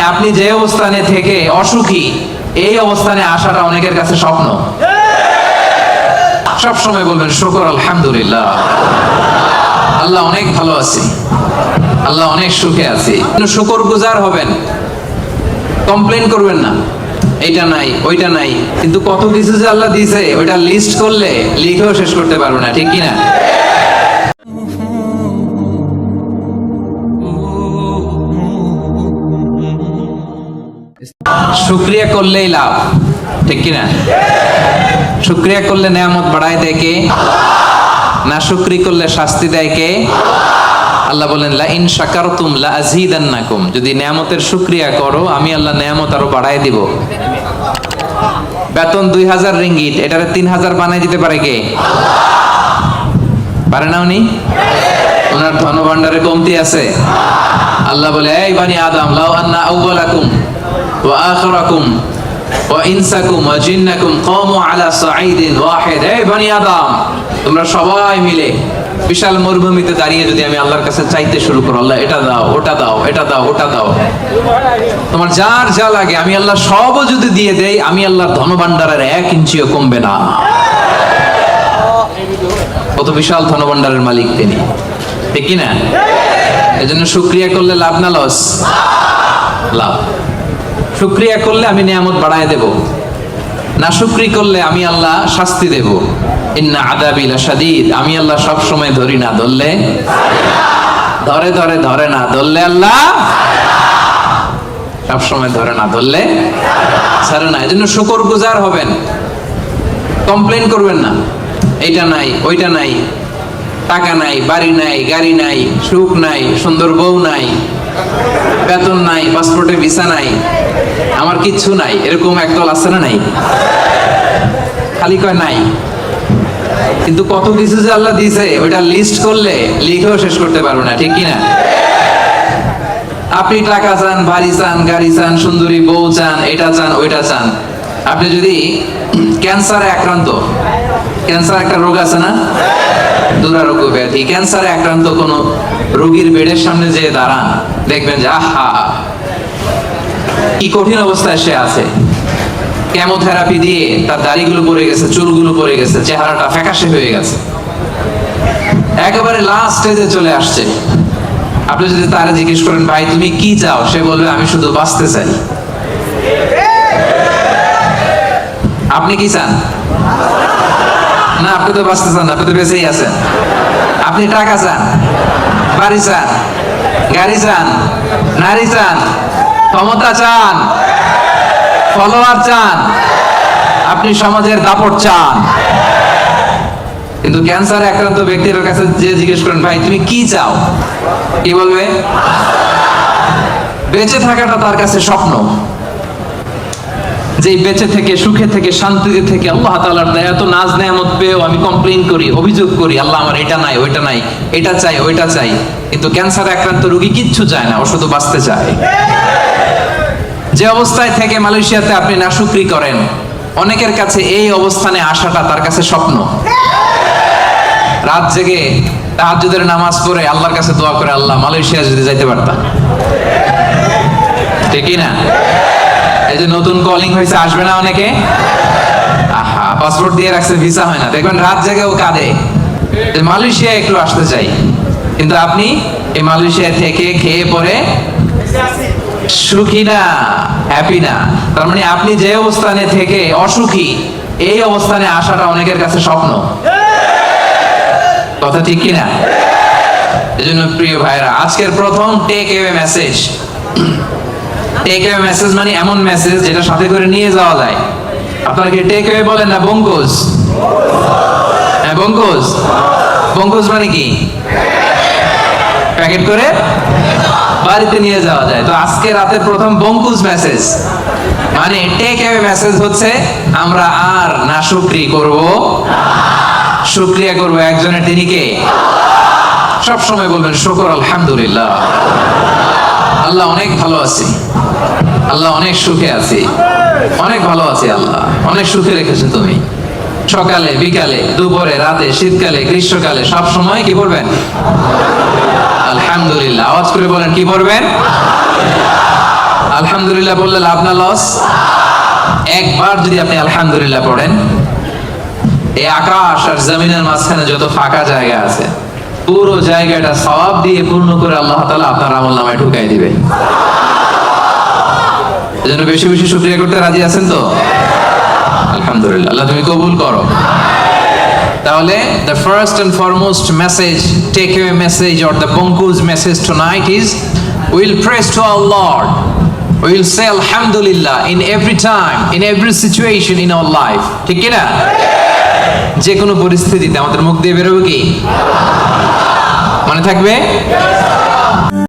আপনি যে অবস্থানে থেকে অসুখী, এই অবস্থানে আসাটা অনেকের কাছে স্বপ্ন। সব সময় বলবেন, শুকর, আলহামদুলিল্লাহ। আল্লাহ অনেক ভালো আছি। আল্লাহ অনেক সুখে আছি। শুকর গুজার হবেন। কমপ্লেন করবেন না। এইটা নাই, ওইটা নাই। কিন্তু কত কিছু যে আল্লাহ দিয়েছে, ওইটা লিস্ট করলে, লিখেও শেষ করতে পারব না, ঠিক কিনা? শুক্রিয়া করলেই লাভ। ঠিক কিনা? শুক্রিয়া করলে নেয়ামত বাড়ায় দেয় কে? না শুক্রি করলে শাস্তি দেয় কে? আল্লাহ বলেন লা ইন শাকারতুম লা আযীদান্নাকুম যদি নেয়ামতের শুকরিয়া করো, আমি আল্লাহ নেয়ামত আরও বাড়ায় দিব। বেতন দুই হাজার রিঙ্গিট এটারে তিন হাজার বানাই দিতে পারে কে? পারে না উনি? ওনার ধনভাণ্ডারে কমতি আছে। আল্লাহ বলে, এই বানি আদম, লাউ আন্না আউওয়ালাকুম। ইনসাকুম ওয়া জিন্নাকুম কামু আলা সাঈদিন ওয়াহিদ। এই বানি আদম, তোমরা সবাই মিলে বিশাল মরুভূমিতে দাঁড়িয়ে যদি আমি আল্লাহর কাছে চাইতে শুরু করো, আল্লাহ, এটা দাও, ওটা দাও, এটা দাও, ওটা দাও। তোমার যার যা লাগে, আমি আল্লাহ সবও যদি দিয়ে দেই, আমি আল্লাহর ধনভাণ্ডারের এক ইঞ্চিও কমবে না। কত বিশাল ধনভাণ্ডারের মালিক তিনি। ঠিক কি না এজন্য শুক্রিয়া করলে লাভ না, লস? লাভ। শুক্রিয়া করলে আমি নিয়ামত বাড়ায় দেব। না শুক্রি করলে আমি আল্লাহ শাস্তি দেব। ইন্না আদাবিলা শাদীদ আমি আল্লাহ সব সময় ধরি না, ধরলে? ধরে ধরে ধরে না, ধরলে আল্লাহ? সব সময় ধরে না, ধরলে? ছাড়ে না, এজন্য শুকর গুজার হবেন। কমপ্লেন করবেন না। এইটা নাই, ওইটা নাই। টাকা নাই, বাড়ি নাই, গাড়ি নাই, সুখ নাই, সুন্দর বউ নাই। বেতন নাই পাসপোর্টে ভিসা নাই, আমার কিচ্ছু নাই, এরকম একদল আছে না নাই? খালি কয় নাই। কিন্তু কত কিছু যে আল্লাহ দিয়েছে ওইটা লিস্ট করলে লিখেও শেষ করতে পারব না, ঠিক কি না আপনি টাকা চান, বাড়ি চান, গাড়ি চান, সুন্দরী বউ চান, এটা চান, ওইটা চান। আপনি যদি ক্যান্সারে আক্রান্ত ক্যান্সার একটা রোগ আছে না? দুরারোগ্য ব্যাধি ক্যান্সারে আক্রান্ত কোন রোগীর বেডের সামনে যে দাঁড়ান, দেখবেন যে, আহা! কি কঠিন অবস্থায় সে আছে। কেমোথেরাপি দিয়ে তার দাড়িগুলো পড়ে গেছে, চুলগুলো পড়ে গেছে, চেহারাটা ফ্যাকাশে হয়ে গেছে। একেবারে লাস্ট স্টেজে চলে আসছে। আপনি যদি তারা জিজ্ঞেস করেন, ভাই, তুমি কি চাও? সে বলবে, আমি শুধু বাঁচতে চাই। আপনি কি চান? না, আপনি তো বাঁচতে চান আপনি তো বেঁচেই আছেন। আপনি টাকা চান, বাড়ি চান, গাড়ি চান, নারী চান, ক্ষমতা চান ফলোয়ার চান, আপনি সমাজের দাপট চান। কিন্তু ক্যান্সারে আক্রান্ত ব্যক্তির কাছে যে জিজ্ঞেস করেন, ভাই, তুমি কি চাও? কি বলবে? বেঁচে থাকাটা তার কাছে স্বপ্ন। যে বেঁচে থেকে, সুখে থেকে, শান্তিতে থেকে আল্লাহ তাআলার দয়া এত নাজ নেয়ামত পেয়েও আমি কমপ্লেইন করি, অভিযোগ করি, আল্লাহ আমার এটা নাই, ওইটা নাই, এটা চাই, ওইটা চাই। কিন্তু ক্যান্সারে আক্রান্ত রোগী কিচ্ছু চায় না ও শুধু বাঁচতে চায়। যে অবস্থায় থেকে মালয়েশিয়াতে আপনি নাশুকরি করেন, অনেকের কাছে এই অবস্থানে আসাটা তার কাছে স্বপ্ন। রাত জেগে তাহাজ্জুদের নামাজ পড়ে আল্লাহর কাছে দোয়া করে, আল্লাহ মালয়েশিয়া যদি যাইতে পারতাম। ঠিকই না? এই যে নতুন কলিং হয়েছে, আসবে না অনেকে? আহা পাসপোর্ট দিয়ে রাখছে ভিসা হয় না। দেখবেন রাত জেগেও কাঁদে। মালয়েশিয়া একটু আসতে চাই। কিন্তু আপনি এই মালয়েশিয়া থেকে খেয়ে পরে সুখী না হ্যাপি না। তার মানে আপনি যে অবস্থানে থেকে অসুখী, এই অবস্থানে আসাটা অনেকের কাছে স্বপ্ন। কথা ঠিক কিনা? এজন্য প্রিয় ভাইরা আজকের প্রথম takeaway message take message মানে এমন মেসেজ যেটা সাথে করে নিয়ে যাওয়া যায়। আপনারা কি বলেন না বঙ্কুজ হ্যাঁ বঙ্কুজ বঙ্কুজ মানে কি? প্যাকেট করে বাড়িতে নিয়ে যাওয়া যায়। তো আজকে রাতের প্রথম বঙ্কুজ মেসেজ মানে টেক মেসেজ হচ্ছে, আমরা আর না শুকরি করব। শুক্রিয়া করব একজনের, তিনি কে? সব সময় বলবেন, শুকর, আলহামদুলিল্লাহ। আল্লাহ অনেক ভালো আছি আল্লাহ অনেক সুখে আছি। অনেক ভালো আছি আল্লাহ। অনেক সুখে রেখেছো তুমি। সকালে, বিকালে, দুপুরে, রাতে, শীতকালে, গ্রীষ্মকালে, সব সময় কি করবেন আলহামদুলিল্লাহ। আওয়াজ করে বলেন, কি করবেন আলহামদুলিল্লাহ বললে লাভ না, লস? একবার যদি আপনি আলহামদুলিল্লাহ পড়েন, এই আকাশ আর জমিনের মাঝখানে যত ফাঁকা জায়গা আছে, পুরো জায়গাটা সওয়াব দিয়ে পূর্ণ করে আল্লাহ তাআলা আপনার আমল নামায় ঢুকাই দিবে। এজন্য বেশি বেশি সুক্রিয়া করতে রাজি আছেন তো? আলহামদুলিল্লাহ। আল্লাহ তুমি কবুল করো। তাহলে the first and foremost message take a message or the পঙ্কুজ message tonight is will praise to our lord will say আলহামদুলিল্লাহ in every time in every situation in our life ঠিক কি না যে কোনো পরিস্থিতিতে আমাদের মুখ দিয়ে বেরোবে কি? মনে থাকবে?